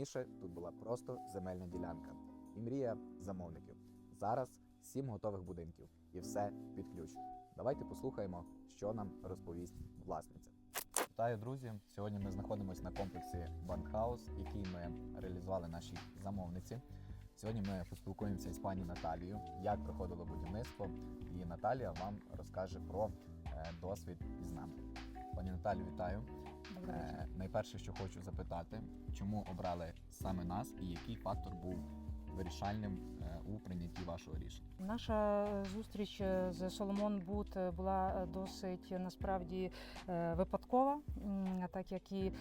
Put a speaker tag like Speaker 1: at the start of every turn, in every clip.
Speaker 1: Раніше тут була просто земельна ділянка і мрія замовників. Зараз сім готових будинків і все під ключ. Давайте послухаємо, що нам розповість власниця. Вітаю, друзі! Сьогодні ми знаходимося на комплексі Банкхаус, який ми реалізували нашій замовниці. Сьогодні ми поспілкуємося із пані Наталією, як проходило будівництво, і Наталія вам розкаже про е, досвід із нами. Пані Наталію, вітаю. Е, найперше, що хочу запитати, чому обрали саме нас і який фактор був вирішальним е, у прийнятті вашого рішення?
Speaker 2: Наша зустріч е, з Соломон Бут була досить насправді випадкова, так як і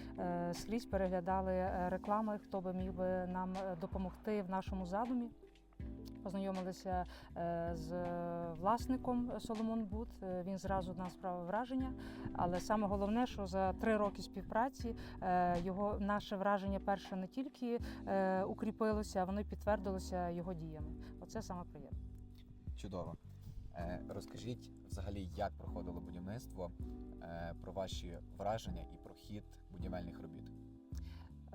Speaker 2: скрізь переглядали реклами, хто би міг би нам допомогти в нашому задумі. Познайомилися е, з власником Соломон Бут. Е, Він зразу нас справив враження. Але саме головне, що за три роки співпраці е, його наше враження перше не тільки е, укріпилося, а воно підтвердилося його діями. Оце саме приємно.
Speaker 1: Чудово. Е, Розкажіть взагалі, як проходило будівництво, е, про ваші враження і про хід будівельних робіт.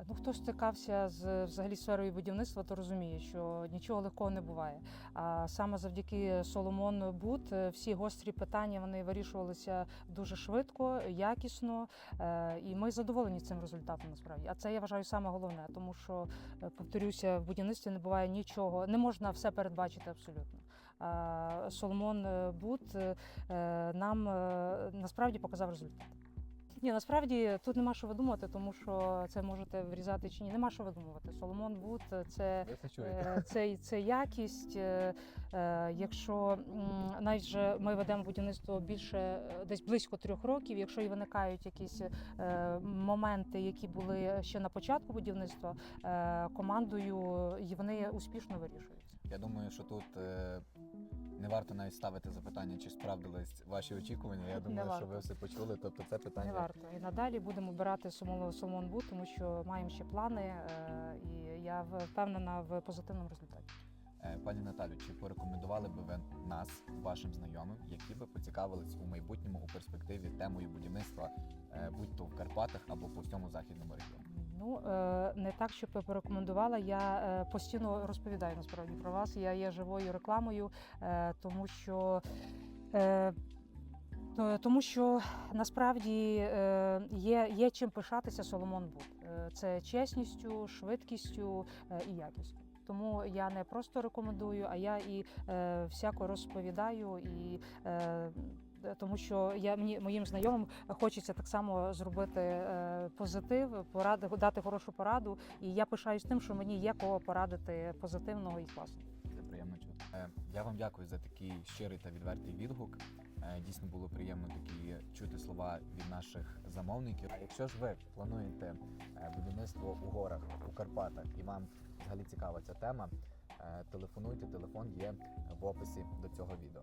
Speaker 2: Ну, хто стикався з взагалі сферою будівництва, то розуміє, що нічого легкого не буває. А саме завдяки Соломон Бут е, всі гострі питання вони вирішувалися дуже швидко, якісно, е, і ми задоволені цим результатом насправді. А це я вважаю саме головне, тому що е, повторюся, в будівництві не буває нічого, не можна все передбачити абсолютно. Соломон Бут нам насправді показав результат. Ні, насправді тут нема що видумувати, тому що це можете врізати чи ні. Нема що видумувати. Соломон Бут це.
Speaker 1: Це
Speaker 2: е, Це, це якість. е, е, Якщо навіть же ми ведемо будівництво більше десь близько трьох років, якщо і виникають якісь моменти, які були ще на початку будівництва, командою і вони успішно вирішуються.
Speaker 1: Я думаю, що тут не варто навіть ставити запитання, чи справдились ваші очікування. Я думаю, що ви все почули. Тобто це питання
Speaker 2: Не. І надалі будемо обирати Соломон Соломон тому що маємо ще плани, е, і я впевнена в позитивному результаті.
Speaker 1: Е, Пані Наталю, чи порекомендували би ви нас вашим знайомим, які би поцікавились у майбутньому у перспективі темою будівництва, е, будь то в Карпатах або по всьому західному регіону?
Speaker 2: Ну не так, щоб порекомендувала. Я постійно розповідаю насправді про вас. Я є живою рекламою, тому що. Е, то- Тому що насправді е, є, є чим пишатися Соломон Бут. Е, Це чесністю, швидкістю і якістю. Тому я не просто рекомендую, а я і всяко розповідаю і. Тому що я мені моїм знайомим хочеться так само зробити е, позитив, поради, дати хорошу пораду. І я пишаюсь тим, що мені є кого порадити позитивного і класного.
Speaker 1: Приємно чути. Е, Я вам дякую за такий щирий та відвертий відгук. Е, Дійсно було приємно такі чути слова від наших замовників. А якщо ж ви плануєте е, будівництво у горах у Карпатах і вам взагалі цікава ця тема, телефонуйте. Телефон є в описі до цього відео.